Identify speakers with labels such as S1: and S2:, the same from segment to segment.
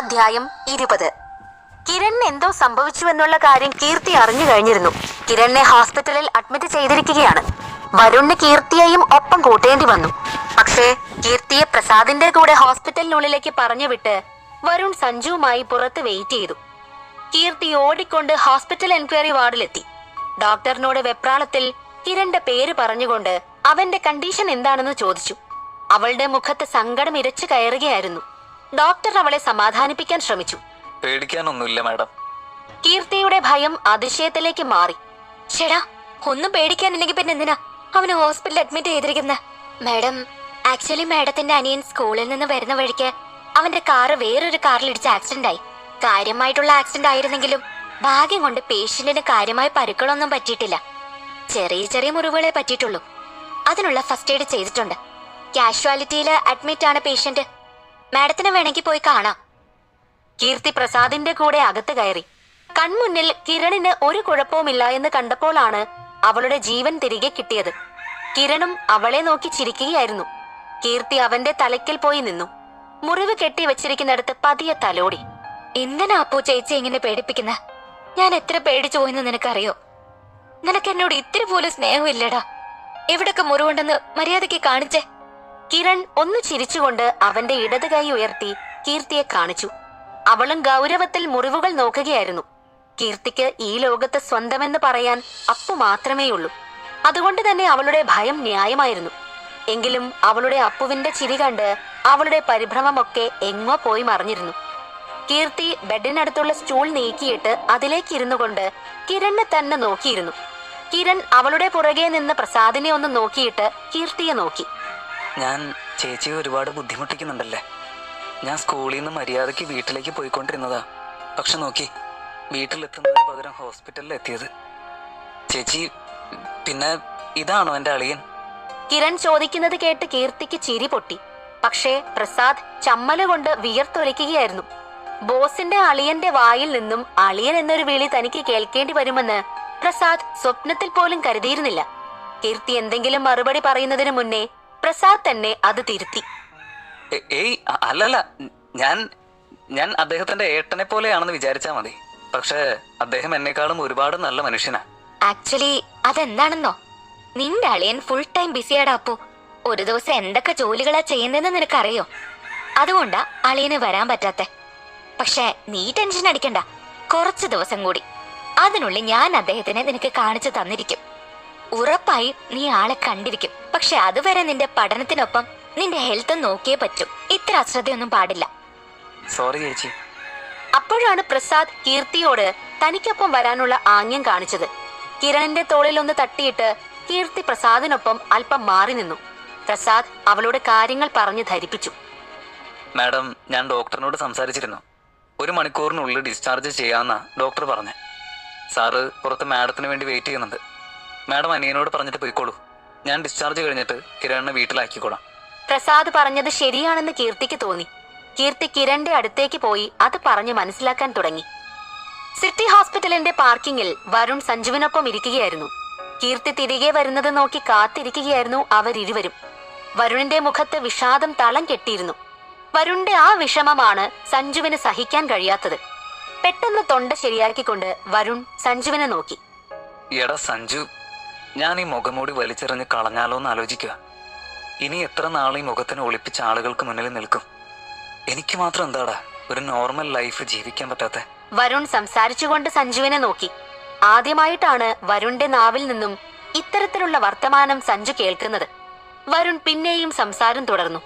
S1: അധ്യായം ഇരുപത്. കിരണിന് എന്തോ സംഭവിച്ചുവെന്നുള്ള കാര്യം കീർത്തി അറിഞ്ഞു കഴിഞ്ഞിരുന്നു. കിരണിനെ ഹോസ്പിറ്റലിൽ അഡ്മിറ്റ് ചെയ്തിരിക്കുകയാണ്. വരുണിന് കീർത്തിയെയും ഒപ്പം കൂട്ടേണ്ടി വന്നു. പക്ഷേ കീർത്തിയെ പ്രസാദിന്റെ കൂടെ ഹോസ്പിറ്റലിനുള്ളിലേക്ക് പറഞ്ഞു വിട്ട് വരുൺ സഞ്ജുവുമായി പുറത്ത് വെയിറ്റ് ചെയ്തു. കീർത്തി ഓടിക്കൊണ്ട് ഹോസ്പിറ്റൽ എൻക്വയറി വാർഡിലെത്തി. ഡോക്ടറിനോട് വെപ്രാളത്തിൽ കിരണിന്റെ പേര് പറഞ്ഞുകൊണ്ട് അവന്റെ കണ്ടീഷൻ എന്താണെന്ന് ചോദിച്ചു. അവളുടെ മുഖത്ത് സങ്കടം ഇരച്ചു കയറുകയായിരുന്നു. ഡോക്ടർ അവളെ സമാധാനിപ്പിക്കാൻ ശ്രമിച്ചു.
S2: പേടിക്കാനൊന്നുമില്ല മാഡം.
S1: കീർത്തിയുടെ ഭയം അതിശയത്തിലേക്ക് മാറി. ചേടാ ഒന്നും പേടിക്കാനില്ലെങ്കിൽ പിന്നെ എന്തിനാ? അവന് ഹോസ്പിറ്റലിൽ അഡ്മിറ്റ് ചെയ്തിരിക്കുന്ന. മാഡം ആക്ച്വലി മാഡത്തിന്റെ അനിയൻ സ്കൂളിൽ നിന്ന് വരുന്ന വഴിക്ക് അവന്റെ കാറ് വേറൊരു കാറിൽ ഇടിച്ച ആക്സിഡന്റ് ആയി. കാര്യമായിട്ടുള്ള ആക്സിഡന്റ് ആയിരുന്നെങ്കിലും ഭാഗ്യം കൊണ്ട് പേഷ്യന്റിന് കാര്യമായ പരുക്കളൊന്നും പറ്റിയിട്ടില്ല. ചെറിയ ചെറിയ മുറിവുകളെ പറ്റിയിട്ടുള്ളൂ. അതിനുള്ള ഫസ്റ്റ് എയ്ഡ് ചെയ്തിട്ടുണ്ട്. കാഷ്വാലിറ്റിയിൽ അഡ്മിറ്റ് ആണ് പേഷ്യന്റ് മാഡത്തിന് വേണമെങ്കിൽ പോയി കാണാം. കീർത്തി പ്രസാദിന്റെ കൂടെ അകത്ത് കയറി. കൺമുന്നിൽ കിരണിന് ഒരു കുഴപ്പവുമില്ല എന്ന് കണ്ടപ്പോഴാണ് അവളുടെ ജീവൻ തിരികെ കിട്ടിയത്. കിരണും അവളെ നോക്കി ചിരിക്കുകയായിരുന്നു. കീർത്തി അവന്റെ തലയ്ക്കൽ പോയി നിന്നു. മുറിവ് കെട്ടി വെച്ചിരിക്കുന്നിടത്ത് പതിയെ തലോടി. എന്തിനാ അപ്പു ചേച്ചി ഇങ്ങനെ പേടിപ്പിക്കുന്ന? ഞാൻ എത്ര പേടിച്ചു പോയെന്ന് നിനക്കറിയോ? നിനക്ക് എന്നോട് ഇത്തിരി പോലും സ്നേഹമില്ലടാ. എവിടൊക്കെ മുറിവുണ്ടെന്ന് മര്യാദയ്ക്ക് കാണിച്ചേ. കിരൺ ഒന്ന് ചിരിച്ചുകൊണ്ട് അവന്റെ ഇടത് കൈ ഉയർത്തി കീർത്തിയെ കാണിച്ചു. അവളും ഗൗരവത്തിൽ മുറിവുകൾ നോക്കുകയായിരുന്നു. കീർത്തിക്ക് ഈ ലോകത്ത് സ്വന്തമെന്ന് പറയാൻ അപ്പു മാത്രമേയുള്ളൂ. അതുകൊണ്ട് തന്നെ അവളുടെ ഭയം ന്യായമായിരുന്നു. എങ്കിലും അവളുടെ അപ്പുവിന്റെ ചിരി കണ്ട് അവളുടെ പരിഭ്രമമൊക്കെ എങ്ങോ പോയി മറിഞ്ഞിരുന്നു. കീർത്തി ബെഡിനടുത്തുള്ള സ്റ്റൂൾ നീക്കിയിട്ട് അതിലേക്ക് ഇരുന്നു കൊണ്ട് കിരണിനെ തന്നെ നോക്കിയിരുന്നു. കിരൺ അവളുടെ പുറകെ നിന്ന് പ്രസാദിനെ ഒന്ന് നോക്കിയിട്ട് കീർത്തിയെ നോക്കി.
S2: ഞാൻ ചേച്ചിയെ ഒരുപാട് ബുദ്ധിമുട്ടിക്കുന്നുണ്ടല്ലേ? ഞാൻ സ്കൂളിൽ നിന്ന് മര്യാദയ്ക്ക് വീട്ടിലേക്ക് പോയിക്കൊണ്ടിരുന്നതാ. പക്ഷെ നോക്കി വീട്ടിലെത്തുന്നതിന് പകരം ഹോസ്പിറ്റലിൽ എത്തിയത്. ചേച്ചി പിന്നെ ഇതാണോ എന്റെ അളിയൻ?
S1: കിരൺ ചോദിക്കുന്നത് കേട്ട് കീർത്തിക്ക് ചിരി പൊട്ടി. പക്ഷേ പ്രസാദ് ചമ്മല കൊണ്ട് വിയർത്തൊലിക്കുകയായിരുന്നു. ബോസിന്റെ അളിയന്റെ വായിൽ നിന്നും അളിയൻ എന്നൊരു വിളി തനിക്ക് കേൾക്കേണ്ടി വരുമെന്ന് പ്രസാദ് സ്വപ്നത്തിൽ പോലും കരുതിയിരുന്നില്ല. കീർത്തി എന്തെങ്കിലും മറുപടി പറയുന്നതിന് മുന്നേ പ്രസാദ് തന്നെ അത് തിരുത്തി.
S2: ഏയ് അല്ലല്ല. ഞാൻ ഞാൻ അദ്ദേഹത്തിന്റെ ഏട്ടനെ പോലെയാണെന്ന് വിചാരിച്ചാ മതി. പക്ഷേ അദ്ദേഹം എന്നെക്കാളും ഒരുപാട് നല്ല മനുഷ്യനാ.
S1: ആക്ച്വലി അതെന്താണെന്നോ? നിന്റെ അളിയൻ ഫുൾ ടൈം ബിസിയാടാ അപ്പു. ഒരു ദിവസം എന്തൊക്കെ ജോലികളാ ചെയ്യുന്നതെന്ന് നിനക്കറിയോ? അതുകൊണ്ടാ അളിയന് വരാൻ പറ്റാത്തെ. പക്ഷേ നീ ടെൻഷൻ അടിക്കണ്ട. കുറച്ച് ദിവസം കൂടി. അതിനുള്ളിൽ ഞാൻ അദ്ദേഹത്തിനെ നിനക്ക് കാണിച്ചു തന്നിരിക്കും. ഉറപ്പായും നീ ആളെ കണ്ടിരിക്കും. പക്ഷെ അതുവരെ നിന്റെ പഠനത്തിനൊപ്പം നിന്റെ ഹെൽത്ത് നോക്കിയേ പറ്റൂ. ഇത്ര അശ്രദ്ധയൊന്നും പാടില്ല.
S2: സോറി ചേച്ചി.
S1: അപ്പോഴാണ് പ്രസാദ് കീർത്തിയോട് തനിക്കൊപ്പം വരാനുള്ള ആംഗ്യം കാണിച്ചത്. കിരണിന്റെ തോളിൽ ഒന്ന് തട്ടിയിട്ട് കീർത്തി പ്രസാദിനൊപ്പം അല്പം മാറി നിന്നു. പ്രസാദ് അവളോട് കാര്യങ്ങൾ പറഞ്ഞു ധരിപ്പിച്ചു.
S2: മാഡം ഞാൻ ഡോക്ടറിനോട് സംസാരിച്ചിരുന്നു. ഒരു മണിക്കൂറിനുള്ളിൽ ഡിസ്ചാർജ് ചെയ്യാന്ന ഡോക്ടർ പറഞ്ഞു. സാറ് പുറത്ത് മാഡത്തിന് വേണ്ടി വെയിറ്റ് ചെയ്യുന്നുണ്ട്. മാഡം അനിയനോട് പറഞ്ഞിട്ട് പോയിക്കോളൂ. ഞാൻ ഡിസ്ചാർജ് കഴിഞ്ഞിട്ട് കിരണിനെ വീട്ടിലാക്കിക്കോളാം.
S1: പ്രസാദ് പറഞ്ഞത് ശരിയാണെന്ന് കീർത്തിക്ക് തോന്നി. കീർത്തി കിരണിന്റെ അടുത്തേക്ക് പോയി അത് പറഞ്ഞു മനസ്സിലാക്കാൻ തുടങ്ങി. സിറ്റി ഹോസ്പിറ്റലിന്റെ പാർക്കിംഗിൽ വരുൺ സഞ്ജുവിനൊപ്പം ഇരിക്കുകയായിരുന്നു. കീർത്തി തിരികെ വരുന്നത് നോക്കി കാത്തിരിക്കുകയായിരുന്നു അവരിരുവരും. വരുണിന്റെ മുഖത്ത് വിഷാദം തളം കെട്ടിയിരുന്നു. വരുണിന്റെ ആ വിഷമമാണ് സഞ്ജുവിന് സഹിക്കാൻ കഴിയാത്തത്. പെട്ടെന്ന് തൊണ്ട ശരിയാക്കിക്കൊണ്ട് വരുൺ സഞ്ജുവിനെ നോക്കി.
S2: എടാ സഞ്ജു ഞാൻ ഈ മുഖംമൂടി വലിച്ചെറിഞ്ഞ് കളഞ്ഞാലോ എന്ന് ആലോചിക്കുക. ഇനി എത്ര നാൾ ഈ മുഖത്തിന് ഒളിപ്പിച്ച ആളുകൾക്ക് മുന്നിൽ നിൽക്കും? എനിക്ക് മാത്രം എന്താടാ ഒരു നോർമൽ ലൈഫ് ജീവിക്കാൻ പറ്റാത്ത?
S1: വരുൺ സംസാരിച്ചുകൊണ്ട് സഞ്ജുവിനെ നോക്കി. ആദ്യമായിട്ടാണ് വരുണിന്റെ നാവിൽ നിന്നും ഇത്തരത്തിലുള്ള വർത്തമാനം സഞ്ജു കേൾക്കുന്നത്. വരുൺ പിന്നെയും സംസാരം തുടർന്നു.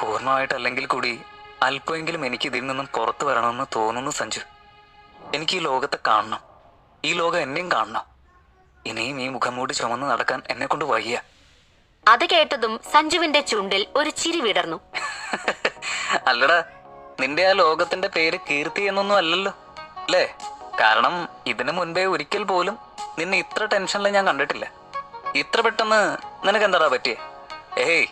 S2: പൂർണമായിട്ടല്ലെങ്കിൽ കൂടി അല്പമെങ്കിലും എനിക്ക് ഇതിൽ നിന്നും പുറത്തു വരണമെന്ന് തോന്നുന്നു സഞ്ജു. എനിക്ക് ഈ ലോകത്തെ കാണണം. ഈ ലോകം എന്നെയും കാണണം. ഇനിയും ഈ മുഖംമൂടി ചുമന്ന് നടക്കാൻ എന്നെ കൊണ്ട് വയ്യ.
S1: അത് കേട്ടതും സഞ്ജുവിന്റെ ചുണ്ടിൽ ഒരു ചിരി വിടർന്നു.
S2: അല്ലടാ നിന്റെ ആ ലോകത്തിന്റെ പേര് കീർത്തി എന്നൊന്നും അല്ലല്ലോ അല്ലേ? കാരണം ഇതിനു മുൻപേ ഒരിക്കൽ പോലും നിന്നെ ഇത്ര ടെൻഷനിൽ ഞാൻ കണ്ടിട്ടില്ല. ഇത്ര പെട്ടെന്ന് നിനക്ക് എന്താടാ പറ്റിയേ? ഏയ്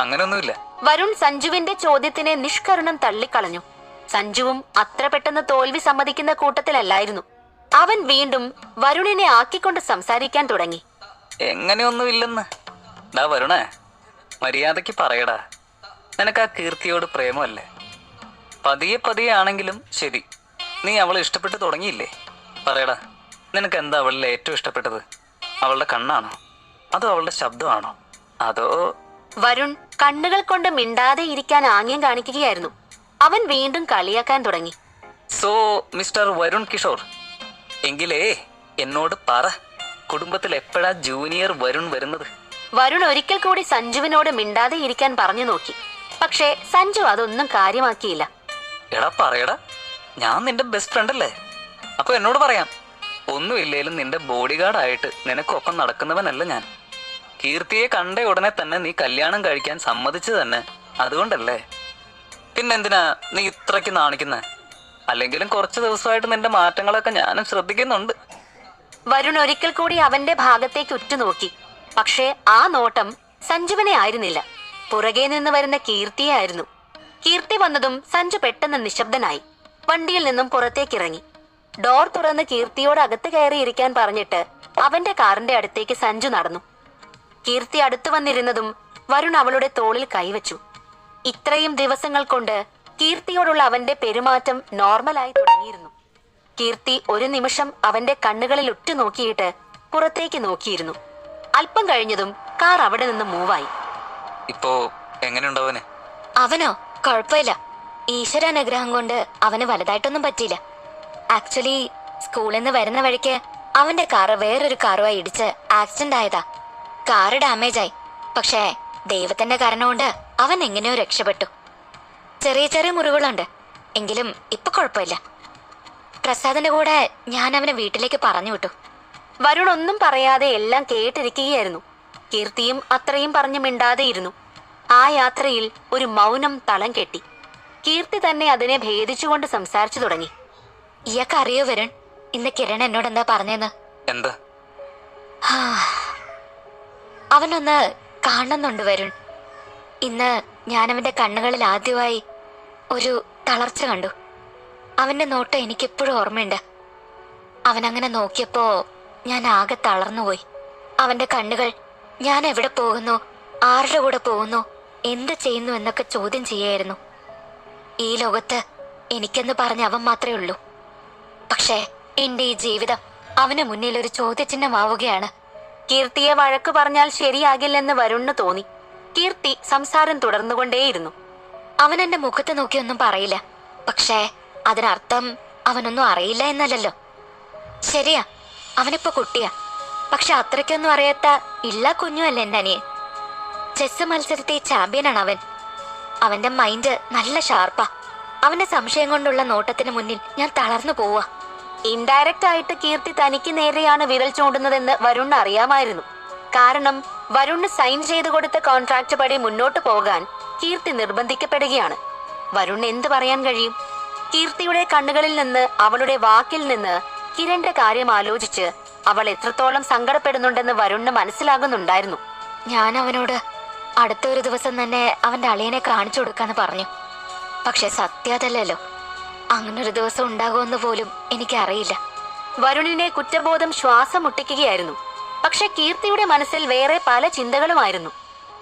S2: അങ്ങനെയൊന്നുമില്ല.
S1: വരുൺ സഞ്ജുവിന്റെ ചോദ്യത്തിനെ നിഷ്കരുണം തള്ളിക്കളഞ്ഞു. സഞ്ജുവും അത്ര പെട്ടെന്ന് തോൽവി സമ്മതിക്കുന്ന കൂട്ടത്തിലല്ലായിരുന്നു. അവൻ വീണ്ടും വരുണിനെ ആക്കിക്കൊണ്ട് സംസാരിക്കാൻ തുടങ്ങി.
S2: എങ്ങനെയൊന്നുമില്ലെന്ന്. ഡാ വരുണ മര്യാദയ്ക്ക് പറയടാ. നിനക്ക് ആ കീർത്തിയോട് പ്രേമമല്ലേ? പതിയെ പതിയെ ആണെങ്കിലും ശരി. നീ അവളെ ഇഷ്ടപ്പെട്ട് തുടങ്ങിയില്ലേ? പറയടാ നിനക്ക് എന്താ അവളിൽ ഏറ്റവും ഇഷ്ടപ്പെട്ടത്? അവളുടെ കണ്ണാണോ? അതോ അവളുടെ ശബ്ദമാണോ? അതോ
S1: വരുൺ കണ്ണുകൾ കൊണ്ട് മിണ്ടാതെ ഇരിക്കാൻ ആംഗ്യം കാണിക്കുകയായിരുന്നു. അവൻ വീണ്ടും കളിയാക്കാൻ തുടങ്ങി.
S2: സോ മിസ്റ്റർ വരുൺ കിഷോർ എങ്കിലേ എന്നോട് പറ. കുടുംബത്തിൽ എപ്പോഴാ ജൂനിയർ വരുൺ വരുന്നത്?
S1: വരുൺ ഒരിക്കൽ കൂടി സഞ്ജുവിനോട് മിണ്ടാതെ ഇരിക്കാൻ പറഞ്ഞു നോക്കി. പക്ഷേ സഞ്ജു അതൊന്നും കാര്യമാക്കിയില്ല.
S2: എടാ പറയടാ. ഞാൻ നിന്റെ ബെസ്റ്റ് ഫ്രണ്ട് അല്ലേ? അപ്പൊ എന്നോട് പറയാം. ഒന്നുമില്ലേലും നിന്റെ ബോഡി ഗാർഡായിട്ട് നിനക്കൊപ്പം നടക്കുന്നവനല്ല ഞാൻ. കീർത്തിയെ കണ്ട ഉടനെ തന്നെ നീ കല്യാണം കഴിക്കാൻ സമ്മതിച്ചു തന്നെ അതുകൊണ്ടല്ലേ? പിന്നെന്തിനാ നീ ഇത്രയ്ക്ക് നാണിക്കുന്നെ? അല്ലെങ്കിലും കുറച്ച് ദിവസമായിട്ട് നിന്റെ മാറ്റങ്ങളൊക്കെ ഞാനും ശ്രദ്ധിക്കുന്നുണ്ട്.
S1: വരുൺ ഒരിക്കൽ കൂടി അവന്റെ ഭാഗത്തേക്ക് ഉറ്റുനോക്കി. പക്ഷേ ആ നോട്ടം സഞ്ജുവിനെ ആയിരുന്നില്ല. പുറകെ നിന്ന് വരുന്ന കീർത്തിയായിരുന്നു. കീർത്തി വന്നതും സഞ്ജു പെട്ടെന്ന് നിശബ്ദനായി. വണ്ടിയിൽ നിന്നും പുറത്തേക്ക് ഇറങ്ങി ഡോർ തുറന്ന് കീർത്തിയോട് അകത്ത് കയറിയിരിക്കാൻ പറഞ്ഞിട്ട് അവന്റെ കാറിന്റെ അടുത്തേക്ക് സഞ്ജു നടന്നു. കീർത്തി അടുത്തു വന്നിരുന്നതും വരുൺ അവളുടെ തോളിൽ കൈവച്ചു. ഇത്രയും ദിവസങ്ങൾ കൊണ്ട് കീർത്തിയോടുള്ള അവന്റെ പെരുമാറ്റം നോർമലായി തുടങ്ങിയിരുന്നു. കീർത്തി ഒരു നിമിഷം അവന്റെ കണ്ണുകളിൽ ഉറ്റുനോക്കിയിട്ട് പുറത്തേക്ക് നോക്കിയിരുന്നു. അല്പം കഴിഞ്ഞതും കാർ അവിടെ നിന്ന് മൂവായി.
S2: ഇപ്പോ എങ്ങനെയുണ്ടവന്
S1: അവനോ? കുഴപ്പമില്ല. ഈശ്വരാനുഗ്രഹം കൊണ്ട് അവന് വലുതായിട്ടൊന്നും പറ്റിയില്ല. ആക്ച്വലി സ്കൂളിൽ നിന്ന് വരുന്ന വഴിക്ക് അവന്റെ കാറ് വേറൊരു കാറുമായി ഇടിച്ച് ആക്സിഡന്റ് ആയതാ. കാറ് ഡാമേജ് ആയി. പക്ഷേ ദൈവത്തിന്റെ കാരണം കൊണ്ട് അവൻ എങ്ങനെയോ രക്ഷപ്പെട്ടു. ചെറിയ ചെറിയ മുറിവുകളുണ്ട്. എങ്കിലും ഇപ്പൊ കുഴപ്പമില്ല. പ്രസാദിന്റെ കൂടെ ഞാൻ അവനെ വീട്ടിലേക്ക് പറഞ്ഞു വിട്ടു. വരുൺ ഒന്നും പറയാതെ എല്ലാം കേട്ടിരിക്കുകയായിരുന്നു. കീർത്തിയും അത്രയും പറഞ്ഞു മിണ്ടാതെയിരുന്നു. ആ യാത്രയിൽ ഒരു മൗനം തളം കെട്ടി. കീർത്തി തന്നെ അതിനെ ഭേദിച്ചുകൊണ്ട് സംസാരിച്ചു തുടങ്ങി. ഇയാൾക്ക് അറിയോ വരുൺ? ഇന്ന് കിരൺ എന്നോട് എന്താ പറഞ്ഞെന്ന്?
S2: എന്താ?
S1: അവനൊന്ന് കാണുന്നുണ്ട് വരുൺ. ഇന്ന് ഞാൻ അവന്റെ കണ്ണുകളിൽ ആദ്യമായി ഒരു തളർച്ച കണ്ടു. അവന്റെ നോട്ടം എനിക്കെപ്പോഴും ഓർമ്മയുണ്ട്. അവൻ അങ്ങനെ നോക്കിയപ്പോ ഞാൻ ആകെ തളർന്നുപോയി. അവന്റെ കണ്ണുകൾ ഞാൻ എവിടെ പോകുന്നു? ആരുടെ കൂടെ പോകുന്നു? എന്ത് ചെയ്യുന്നു? എന്നൊക്കെ ചോദ്യം ചെയ്യായിരുന്നു. ഈ ലോകത്ത് എനിക്കെന്ന് പറഞ്ഞ അവൻ മാത്രമേ ഉള്ളൂ. പക്ഷേ എന്റെ ഈ ജീവിതം അവന് മുന്നിൽ ഒരു ചോദ്യചിഹ്നമാവുകയാണ്. കീർത്തിയെ വഴക്ക് പറഞ്ഞാൽ ശരിയാകില്ലെന്ന് വരുണ്ണു തോന്നി. കീർത്തി സംസാരം തുടർന്നുകൊണ്ടേയിരുന്നു. അവൻ എന്റെ മുഖത്ത് നോക്കി ഒന്നും പറയില്ല. പക്ഷേ അതിനർത്ഥം അവനൊന്നും അറിയില്ല എന്നല്ലല്ലോ. ശരിയാ അവനിപ്പോ കുട്ടിയാ. പക്ഷെ അത്രയ്ക്കൊന്നും അറിയാത്ത ഇല്ല കുഞ്ഞുമല്ല എന്റെ അനിയൻ. ചെസ് മത്സരത്തെ ചാമ്പ്യനാണ് അവൻ. അവന്റെ മൈൻഡ് നല്ല ഷാർപ്പാ അവന്റെ സംശയം കൊണ്ടുള്ള നോട്ടത്തിന് മുന്നിൽ ഞാൻ തളർന്നു പോവാ. ഇൻഡയറക്റ്റ് ആയിട്ട് കീർത്തി തനിക്ക് നേരെയാണ് വിരൽ ചൂണ്ടുന്നതെന്ന് വരുൺ അറിയാമായിരുന്നു. കാരണം വരുണ് സൈൻ ചെയ്തു കൊടുത്ത കോൺട്രാക്ട് പടി മുന്നോട്ട് പോകാൻ കീർത്തി നിർബന്ധിക്കപ്പെടുകയാണ്. വരുൺ എന്ത് പറയാൻ കഴിയും? കീർത്തിയുടെ കണ്ണുകളിൽ നിന്ന് അവളുടെ വാക്കിൽ നിന്ന് കിരണിന്റെ കാര്യം ആലോചിച്ച് അവൾ എത്രത്തോളം സങ്കടപ്പെടുന്നുണ്ടെന്ന് വരുണിന് മനസ്സിലാകുന്നുണ്ടായിരുന്നു. ഞാൻ അവനോട് അടുത്ത ഒരു ദിവസം തന്നെ അവന്റെ അളിയനെ കാണിച്ചു കൊടുക്കാന്ന് പറഞ്ഞു. പക്ഷെ സത്യം അതല്ലല്ലോ. അങ്ങനൊരു ദിവസം ഉണ്ടാകുമെന്ന് പോലും എനിക്കറിയില്ല. വരുണിനെ കുറ്റബോധം ശ്വാസം മുട്ടിക്കുകയായിരുന്നു. പക്ഷെ കീർത്തിയുടെ മനസ്സിൽ വേറെ പല ചിന്തകളുമായിരുന്നു.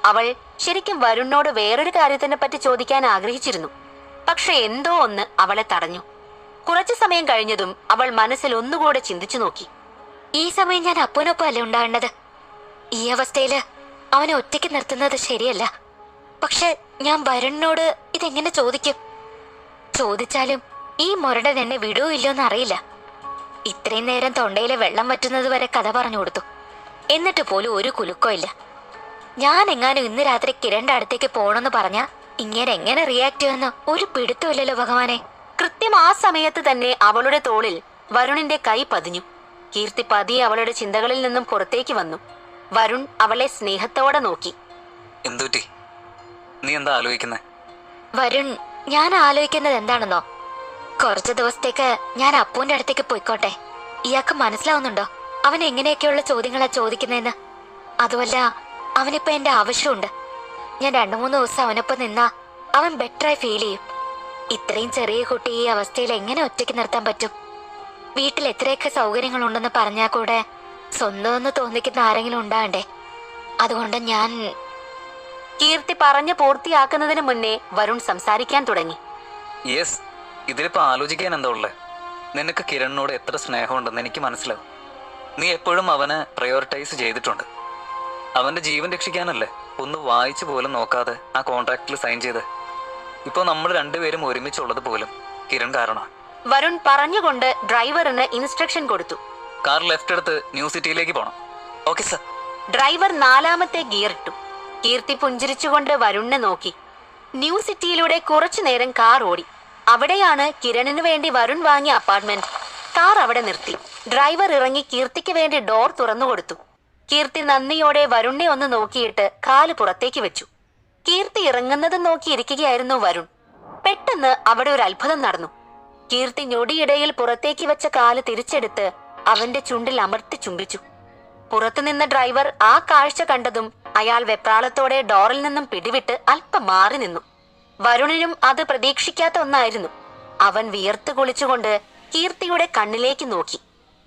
S1: അവൾ ശരിക്കും വരുണിനോട് വേറൊരു കാര്യത്തിനെ പറ്റി ചോദിക്കാൻ ആഗ്രഹിച്ചിരുന്നു. പക്ഷെ എന്തോ ഒന്ന് അവളെ തടഞ്ഞു. കുറച്ചു സമയം കഴിഞ്ഞതും അവൾ മനസ്സിൽ ഒന്നുകൂടെ ചിന്തിച്ചു നോക്കി. ഈ സമയം ഞാൻ അപ്പനൊപ്പം അല്ലേ ഉണ്ടാകേണ്ടത്? ഈ അവസ്ഥയിൽ അവനെ ഒറ്റയ്ക്ക് നിർത്തുന്നത് ശരിയല്ല. പക്ഷെ ഞാൻ വരുണിനോട് ഇതെങ്ങനെ ചോദിക്കും? ചോദിച്ചാലും ഈ മുരടൻ എന്നെ വിടുവോ ഇല്ലയോന്ന് അറിയില്ല ഇത്രയും നേരം തൊണ്ടയിലെ വെള്ളം വറ്റുന്നത് വരെ കഥ പറഞ്ഞു കൊടുത്തു. എന്നിട്ട് പോലും ഒരു കുലുക്കോ ഇല്ല. ഞാൻ എങ്ങാനും ഇന്ന് രാത്രി കിരണിന്റെ അടുത്തേക്ക് പോണെന്ന് പറഞ്ഞ ഇങ്ങനെ എങ്ങനെ റിയാക്ട് ചെയ്യുമെന്ന് ഒരു പിടുത്തമില്ലല്ലോ ഭഗവാനെ. കൃത്യം ആ സമയത്ത് തന്നെ അവളുടെ തോളിൽ വരുണിന്റെ കൈ പതിഞ്ഞു. കീർത്തി പതിയെ അവളുടെ ചിന്തകളിൽ നിന്നും പുറത്തേക്ക് വന്നു. വരുൺ അവളെ സ്നേഹത്തോടെ നോക്കി.
S2: എന്തുപറ്റി? നീ എന്താ ആലോചിക്കുന്നത്
S1: വരുൺ ഞാൻ ആലോചിക്കുന്നത് എന്താണെന്നോ? കുറച്ച് ദിവസത്തേക്ക് ഞാൻ അപ്പൂന്റെ അടുത്തേക്ക് പോയിക്കോട്ടെ. ഇയാൾക്ക് മനസ്സിലാവുന്നുണ്ടോ? അവൻ എങ്ങനെയൊക്കെയുള്ള ചോദ്യങ്ങളാ ചോദിക്കുന്നതെന്ന്? അതുമല്ല അവനിപ്പോ എന്റെ ആവശ്യമുണ്ട്. ഞാൻ രണ്ടു മൂന്ന് ദിവസം അവനൊപ്പം നിന്നാ അവൻ ബെറ്ററായി ഫീൽ ചെയ്യും. ഇത്രയും ചെറിയ കുട്ടി ഈ അവസ്ഥയിൽ എങ്ങനെ ഒറ്റയ്ക്ക് നിർത്താൻ പറ്റും? വീട്ടിൽ എത്രയൊക്കെ സൗകര്യങ്ങളുണ്ടെന്ന് പറഞ്ഞാൽ കൂടെ സ്വന്തം എന്ന് തോന്നിക്കുന്ന ആരെങ്കിലും ഉണ്ടാകണ്ടേ? അതുകൊണ്ട് ഞാൻ കീർത്തി പറഞ്ഞു പൂർത്തിയാക്കുന്നതിന് മുന്നേ വരുൺ സംസാരിക്കാൻ തുടങ്ങി.
S2: യെസ് ഇതിലിപ്പോ ആലോചിക്കാൻ എന്താ ഉള്ളത് നിനക്ക് കിരണിനോട് എത്ര സ്നേഹമുണ്ടെന്ന് എനിക്ക് മനസ്സിലാവും. നീ എപ്പോഴും അവനെ പ്രയോറിറ്റൈസ് ചെയ്തിട്ടുണ്ട്. അവന്റെ ജീവൻ രക്ഷിക്കാനല്ലേ? ഒന്ന് വായിച്ചു പോലും നോക്കാതെ ആ കോൺട്രാക്റ്റിൽ സൈൻ ചെയ്ത്. ഇപ്പൊ നമ്മൾ രണ്ടുപേരും ഒരുമിച്ചുള്ളത് പോലും കിരൺ കാരണമാണ്
S1: വരുൺ പറഞ്ഞുകൊണ്ട് ഡ്രൈവറിന് ഇൻസ്ട്രക്ഷൻ കൊടുത്തു.
S2: കാർ ലെഫ്റ്റ് എടുത്ത് ന്യൂ സിറ്റിയിലേക്ക് പോണം. ഓക്കെ സർ
S1: ഡ്രൈവർ നാലാമത്തെ ഗിയർ ഇട്ടു. കീർത്തി പുഞ്ചിരിച്ചുകൊണ്ട് വരുണിനെ നോക്കി. ന്യൂ സിറ്റിയിലൂടെ കുറച്ചു നേരം കാർ ഓടി. അവിടെയാണ് കിരണിന് വേണ്ടി വരുൺ വാങ്ങിയ അപ്പാർട്ട്മെന്റ് കാർ അവിടെ നിർത്തി. ഡ്രൈവർ ഇറങ്ങി കീർത്തിക്ക് വേണ്ടി ഡോർ തുറന്നു കൊടുത്തു. കീർത്തി നന്ദിയോടെ വരുണിനെ ഒന്ന് നോക്കിയിട്ട് കാൽ പുറത്തേക്ക് വെച്ചു. കീർത്തി ഇറങ്ങുന്നത് നോക്കിയിരിക്കുകയായിരുന്നു വരുൺ. പെട്ടെന്ന് അവിടെ ഒരു അത്ഭുതം നടന്നു. കീർത്തി ഞൊടിയിടയിൽ പുറത്തേക്ക് വെച്ച കാൽ തിരിച്ചെടുത്ത് അവന്റെ ചുണ്ടിൽ അമർത്തി ചുംബിച്ചു. പുറത്തുനിന്ന ഡ്രൈവർ ആ കാഴ്ച കണ്ടതും അയാൾ വെപ്രാളത്തോടെ ഡോറിൽ നിന്നും പിടിവിട്ട് അല്പം മാറി നിന്നു. വരുണിനും അത് പ്രതീക്ഷിക്കാത്ത ഒന്നായിരുന്നു. അവൻ വിയർത്ത് കുളിച്ചുകൊണ്ട് കീർത്തിയുടെ കണ്ണിലേക്ക് നോക്കി.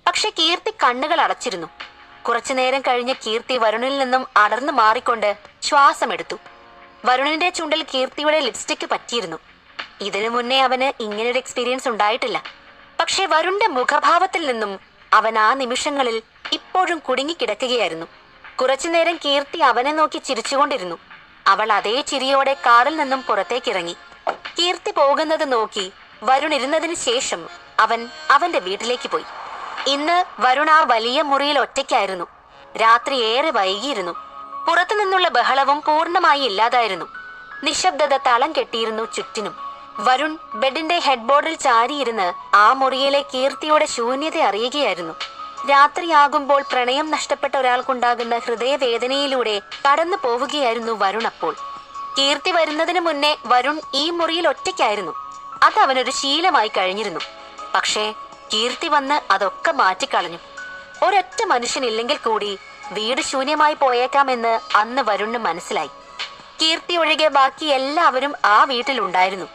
S1: പക്ഷെ കീർത്തി കണ്ണുകൾ അടച്ചിരുന്നു. കുറച്ചുനേരം കഴിഞ്ഞ കീർത്തി വരുണിൽ നിന്നും അടർന്നു മാറിക്കൊണ്ട് ശ്വാസമെടുത്തു. വരുണിന്റെ ചുണ്ടിൽ കീർത്തിയുടെ ലിപ്സ്റ്റിക് പറ്റിയിരുന്നു. ഇതിനു മുന്നേ അവന് ഇങ്ങനൊരു എക്സ്പീരിയൻസ് ഉണ്ടായിട്ടില്ല. പക്ഷെ വരുണിന്റെ മുഖഭാവത്തിൽ നിന്നും അവൻ ആ നിമിഷങ്ങളിൽ ഇപ്പോഴും കുടുങ്ങിക്കിടക്കുകയായിരുന്നു. കുറച്ചുനേരം കീർത്തി അവനെ നോക്കി ചിരിച്ചുകൊണ്ടിരുന്നു. അവൾ അതേ ചിരിയോടെ കാറിൽ നിന്നും പുറത്തേക്കിറങ്ങി. കീർത്തി പോകുന്നത് നോക്കി വരുൺ ഇരുന്നതിന് ശേഷം അവൻ അവന്റെ വീട്ടിലേക്ക് പോയി. ഇന്ന് വരുണ ആ വലിയ മുറിയിൽ ഒറ്റയ്ക്കായിരുന്നു. രാത്രി ഏറെ വൈകിയിരുന്നു. പുറത്തു നിന്നുള്ള ബഹളവും പൂർണമായി ഇല്ലാതായിരുന്നു. നിശബ്ദത തളം കെട്ടിയിരുന്നു ചുറ്റിനും. വരുൺ ബെഡിന്റെ ഹെഡ്ബോർഡിൽ ചാരിയിരുന്ന് ആ മുറിയിലെ കീർത്തിയുടെ ശൂന്യത അറിയുകയായിരുന്നു. രാത്രിയാകുമ്പോൾ പ്രണയം നഷ്ടപ്പെട്ട ഒരാൾക്കുണ്ടാകുന്ന ഹൃദയവേദനയിലൂടെ കടന്നു പോവുകയായിരുന്നു വരുൺ അപ്പോൾ. കീർത്തി വരുന്നതിന് മുന്നേ വരുൺ ഈ മുറിയിൽ ഒറ്റയ്ക്കായിരുന്നു. അത് അവനൊരു ശീലമായി കഴിഞ്ഞിരുന്നു. പക്ഷേ കീർത്തി വന്ന് അതൊക്കെ മാറ്റിക്കളഞ്ഞു. ഒരൊറ്റ മനുഷ്യനില്ലെങ്കിൽ കൂടി വീട് ശൂന്യമായി പോയേക്കാമെന്ന് അന്ന് വരുണ് മനസ്സിലായി. കീർത്തി ഒഴികെ ബാക്കി എല്ലാവരും ആ വീട്ടിലുണ്ടായിരുന്നു.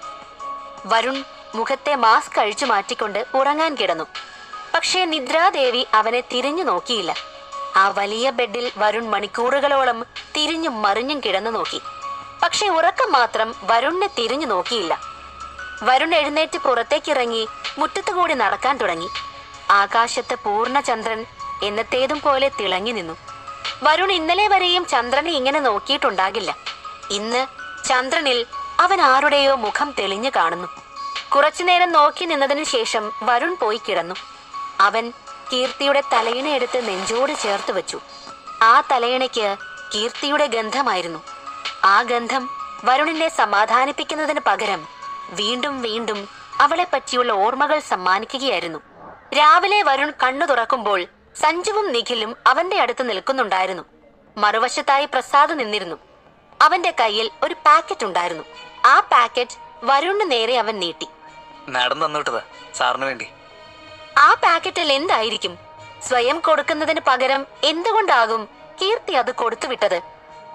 S1: വരുൺ മുഖത്തെ മാസ്ക് അഴിച്ചു മാറ്റിക്കൊണ്ട് ഉറങ്ങാൻ കിടന്നു. പക്ഷേ നിദ്രാദേവി അവനെ തിരിഞ്ഞു നോക്കിയില്ല. ആ വലിയ ബെഡിൽ വരുൺ മണിക്കൂറുകളോളം തിരിഞ്ഞും മറിഞ്ഞും കിടന്നു നോക്കി. പക്ഷെ ഉറക്കം മാത്രം വരുണിനെ തിരിഞ്ഞു നോക്കിയില്ല. വരുൺ എഴുന്നേറ്റ് പുറത്തേക്കിറങ്ങി മുറ്റത്തുകൂടി നടക്കാൻ തുടങ്ങി. ആകാശത്ത് പൂർണചന്ദ്രൻ എന്നത്തേതും പോലെ തിളങ്ങി നിന്നു. വരുൺ ഇന്നലെ വരെയും ചന്ദ്രനെ ഇങ്ങനെ നോക്കിയിട്ടുണ്ടാകില്ല. ഇന്ന് ചന്ദ്രനിൽ അവൻ ആരുടെയോ മുഖം തെളിഞ്ഞു കാണുന്നു. കുറച്ചുനേരം നോക്കി നിന്നതിനു ശേഷം വരുൺ പോയി കിടന്നു. അവൻ കീർത്തിയുടെ തലയിണ എടുത്ത് നെഞ്ചോട് ചേർത്ത് വെച്ചു. ആ തലയിണയ്ക്ക് കീർത്തിയുടെ ഗന്ധമായിരുന്നു. ആ ഗന്ധം വരുണിനെ സമാധാനിപ്പിക്കുന്നതിന് പകരം വീണ്ടും വീണ്ടും അവളെ പറ്റിയുള്ള ഓർമ്മകൾ സമ്മാനിക്കുകയായിരുന്നു. രാവിലെ വരുൺ കണ്ണു തുറക്കുമ്പോൾ സഞ്ജുവും നിഖിലും അവന്റെ അടുത്ത് നിൽക്കുന്നുണ്ടായിരുന്നു. മറുവശത്തായി പ്രസാദ് നിന്നിരുന്നു. അവന്റെ കയ്യിൽ ഒരു പാക്കറ്റ് ഉണ്ടായിരുന്നു. ആ പാക്കറ്റ് വരുണിന് നേരെ അവൻ നീട്ടി.
S2: മാഡം സാറിന് വേണ്ടി.
S1: ആ പാക്കറ്റിൽ എന്തായിരിക്കും? സ്വയം കൊടുക്കുന്നതിന് പകരം എന്തുകൊണ്ടാകും കീർത്തി അത് കൊടുത്തുവിട്ടത്?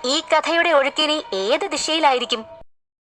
S1: ഈ കഥയുടെ ഒഴുക്കിനി ഏത് ദിശയിലായിരിക്കും?